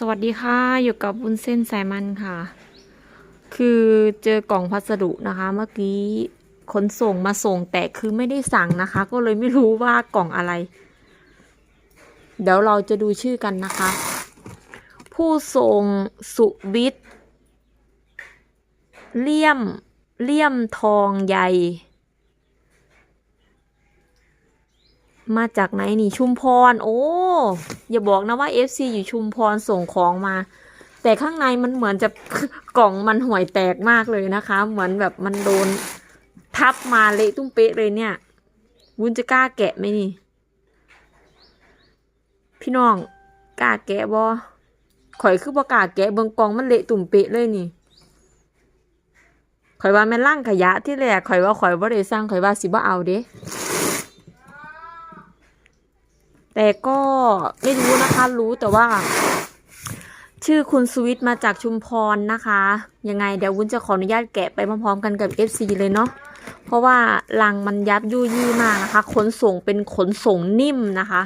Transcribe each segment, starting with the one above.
สวัสดีค่ะ อยู่กับวุ้นเส้นสายมันค่ะ คือเจอกล่องพัสดุนะคะ เมื่อกี้ขนส่งมาส่งแต่คือไม่ได้สั่งนะคะ ก็เลยไม่รู้ว่ากล่องอะไร เดี๋ยวเราจะดูชื่อกันนะคะ ผู้ส่งสุวิทย์เลี่ยม เลี่ยมทองใหญ่ มาจากไหนนี่ชุมพร โอ้ อย่าบอกนะว่า FC อยู่ชุมพรส่งของมา แต่ข้างในมันเหมือนจะกล่องมันห่วยแตกมากเลยนะคะ เหมือนแบบมันโดนทับมาเละตุ้มเป๊ะเลยเนี่ย วุ้นจะกล้าแกะไหมนี่ พี่น้องกล้าแกะบอข่อยคือบ่กล้าแกะเบิ่งกองมันเละตุ่มเป๊ะเลยนี่ข่อยว่าแม่นล่างขยะที่แรกข่อยว่าข่อยบ่ได้สร้างข่อยว่าสิบ่เอาเด้ แต่ก็ไม่รู้นะคะรู้แต่ว่า ชื่อคุณสวิตมาจากชุมพรนะคะ ยังไงเดี๋ยววุ้นจะขออนุญาตแกะไปพร้อมๆกันกับ FC เลยเนาะเพราะว่าลังมันยับยุยี่มากนะคะขนส่งเป็นขนส่งนิ่มนะคะ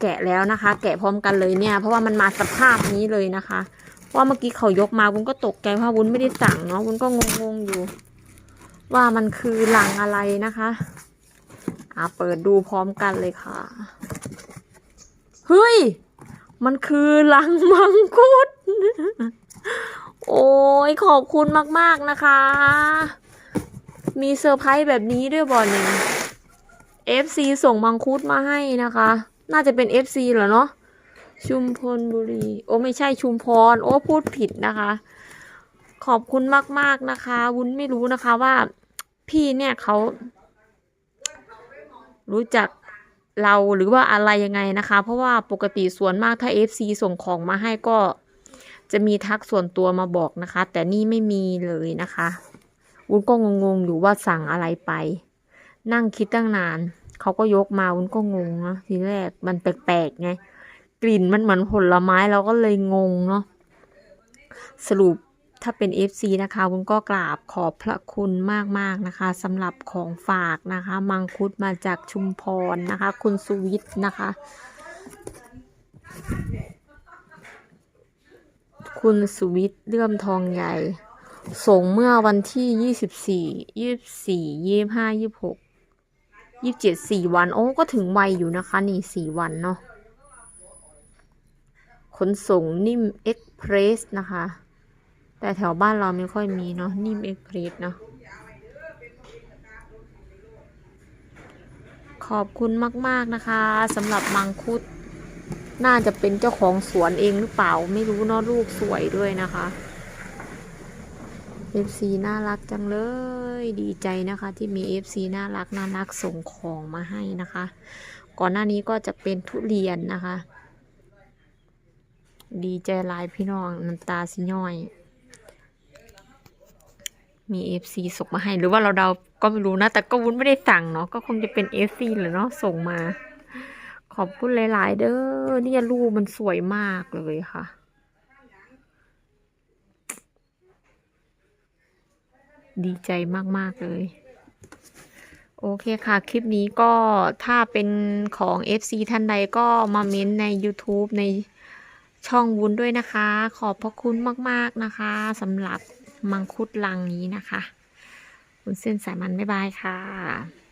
แกะแล้วนะคะ แกะพร้อมกันเลยเนี่ย เพราะว่ามันมาสภาพนี้เลยนะคะเพราะว่าเมื่อกี้เขายกมาวุ้นก็ตกใจเพราะวุ้นไม่ได้สั่งเนาะวุ้นก็งงๆอยู่ ว่ามันคือหลังอะไรนะคะ อะเปิดดูพร้อมกันเลยค่ะ เฮ้ย มันคือลังมังคุด โอ้ยขอบคุณมากๆนะคะ มีเซอร์ไพรส์แบบนี้ด้วยบอลเนี่ย FC ส่งมังคุดมาให้นะคะ น่าจะเป็น FC เหรอเนาะ ชุมพลบุรี โอ้ไม่ใช่ชุมพร โอ้พูดผิดนะคะ ขอบคุณมากๆนะคะ วุ้นไม่รู้นะคะว่าพี่เนี่ยเขา รู้จักเราหรือว่าอะไรยังไงนะคะ เพราะว่าปกติส่วนมากถ้า FC ส่งของมาให้ก็จะมีทักส่วนตัวมาบอกนะคะ แต่นี่ไม่มีเลยนะคะวุ้นก็งงๆอยู่ว่าสั่งอะไรไป นั่งคิดตั้งนาน เขาก็ยกมาวุ้นก็งงนะทีแรกมันแปลกๆไง กลิ่นมันเหมือนผลไม้เราก็เลยงงเนาะสรุป ถ้าเป็น FC นะคะวุ้นก็กราบขอบพระคุณมากๆนะคะสำหรับของฝากนะคะ มังคุดมาจากชุมพรนะคะ คุณสุวิทย์นะคะ คุณสุวิทย์เลื่อมทองใหญ่ ส่งเมื่อวันที่ยี่สิบสี่ยี่สี่ยี่ห้ายี่หกยี่เจ็ดสี่วัน โอ้ก็ถึงไวอยู่นะคะ นี่สี่วันเนาะขนส่งนิ่มเอ็กเพรสนะคะ แต่แถวบ้านเราไม่ค่อยมีเนาะนิ่มเอ็กเพรสเนาะขอบคุณมาก ๆ นะคะสำหรับมังคุด น่าจะเป็นเจ้าของสวนเองหรือเปล่า ไม่รู้เนาะลูกสวยด้วยนะคะ FC น่ารักจังเลย ดีใจนะคะ ที่มี FC น่ารักน่ารักส่งของมาให้นะคะ ก่อนหน้านี้ก็จะเป็นทุเรียนนะคะ ดีใจลายพี่น้องน้ำตาสิย่อย มี FC ส่งมาให้ หรือว่าเราเดาก็ไม่รู้นะ แต่ก็วุ้นไม่ได้สั่งเนาะก็คงจะเป็น FC แหละเนาะส่งมา ขอบคุณหลาย ๆ เด้อเนี่ยรูปมันสวยมากเลยค่ะดีใจมาก ๆ เลย โอเคค่ะ คลิปนี้ก็ถ้าเป็นของ FC ท่านใดก็มาเม้นใน YouTube ในช่องวุ้นด้วยนะคะ ขอบพระคุณมาก ๆ นะคะสำหรับ มังคุดลังนี้นะคะวุ้นเส้นสายมันบ๊ายบายค่ะ